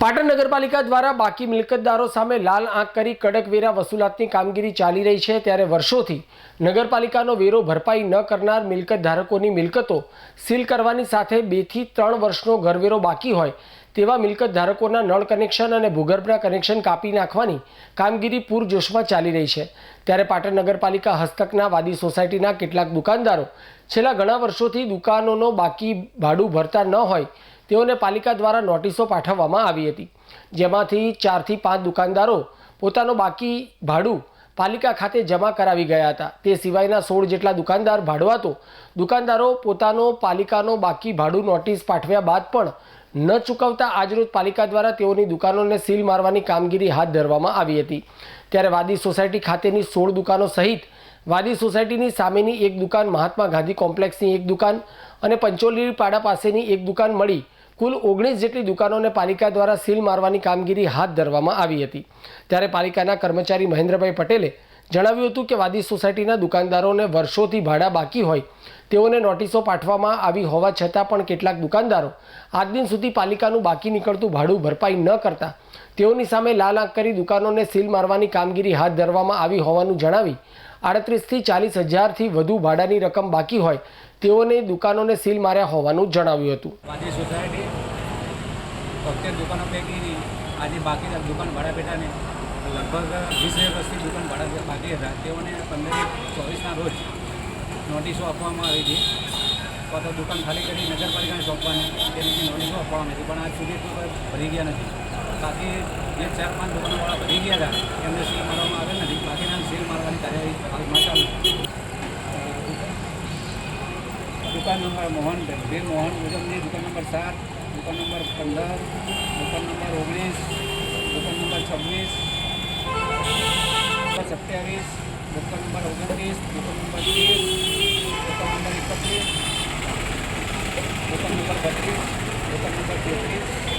પાટણ નગરપાલિકા દ્વારા બાકી મિલકતદારો સામે લાલ આંખ કરી કડક વેરા વસૂલાતની કામગીરી ચાલી રહી છે. ત્યારે વર્ષોથી નગરપાલિકાનો વેરો ભરપાઈ ન કરનાર મિલકત ધારકોની મિલકતો સીલ કરવાની સાથે બેથી ત્રણ વર્ષનો ઘરવેરો બાકી હોય તેવા મિલકત ધારકોના નળ કનેક્શન અને ભૂગર્ભના કનેક્શન કાપી નાખવાની કામગીરી પૂરજોશમાં ચાલી રહી છે. ત્યારે પાટણ નગરપાલિકા હસ્તકના વાદી સોસાયટીના કેટલાક દુકાનદારો છેલ્લા ઘણા વર્ષોથી દુકાનોનો બાકી ભાડું ભરતા ન હોય તેઓને પાલિકા દ્વારા નોટિસો પાઠવવામાં આવી હતી, જેમાંથી ચારથી પાંચ દુકાનદારો પોતાનો બાકી ભાડું પાલિકા ખાતે જમા કરાવી ગયા હતા. તે સિવાયના સોળ જેટલા દુકાનદાર ભાડવાતો દુકાનદારો પોતાનો પાલિકાનો બાકી ભાડું નોટિસ પાઠવ્યા બાદ પણ ન ચૂકવતા આજરોજ પાલિકા દ્વારા તેઓની દુકાનોને સીલ મારવાની કામગીરી હાથ ધરવામાં આવી હતી. ત્યારે વાદી સોસાયટી ખાતેની સોળ દુકાનો સહિત વાદી સોસાયટીની સામેની એક દુકાન મહાત્મા ગાંધી કોમ્પ્લેક્સની એક દુકાન અને પંચોલી પાડા પાસેની એક દુકાન મળી કુલ ઓગણીસ જેટલી દુકાનોને પાલિકા દ્વારા સીલ મારવાની કામગીરી હાથ ધરવામાં આવી હતી. ત્યારે પાલિકાના કર્મચારી મહેન્દ્રભાઈ પટેલે જણાવ્યું હતું કે વાદી સોસાયટીના દુકાનદારોને વર્ષોથી ભાડા બાકી હોય, તેઓને નોટિસો પાઠવવામાં આવી હોવા છતાં પણ કેટલાક દુકાનદારો આજ દિન સુધી પાલિકાનું બાકી નીકળતું ભાડું ભરપાઈ ન કરતા, તેઓની સામે લાલ આંખ કરી દુકાનોને સીલ મારવાની કામગીરી હાથ ધરવામાં આવી હોવાનું જણાવી આડત્રીસથી ચાલીસ હજારથી વધુ ભાડાની રકમ બાકી હોય, તેઓને દુકાનોને સીલ માર્યા હોવાનું જણાવ્યું હતું. તોતેર દુકાનો પૈકી આજે બાકી દુકાન ભાડા પેટાને લગભગ વીસ વર્ષથી દુકાન ભાડા બાકી હતા. તેઓને પંદર ચોવીસના રોજ નોટિસો આપવામાં આવી હતી. અથવા તો દુકાન ખાલી કરી નગરપાલિકાને સોંપવાની. તેની નોટિસો આપવામાં હતી. પણ આજ સુધી કોઈ ભરી ગયા નથી. બાકી જે ચાર પાંચ દુકાનોવાળા ભરી ગયા હતા એમને સીલ મારવામાં આવ્યા નથી. બાકીના સીલ મારવાની કાર્યવાહી હાલમાં ચાલુ. દુકાન નંબર મોહન વીર મોહન મુજબની દુકાન નંબર સાત. દુકાન નંબર પંદર દુકાન નંબર ઓગણીસ દુકાન નંબર છવ્વીસ દુકાન સત્યાવીસ દુકાન નંબર ઓગણત્રીસ દુકાન નંબર ત્રીસ દુકાન નંબર એકત્રીસ દુકાન નંબર બત્રીસ દુકાન નંબર તેત્રીસ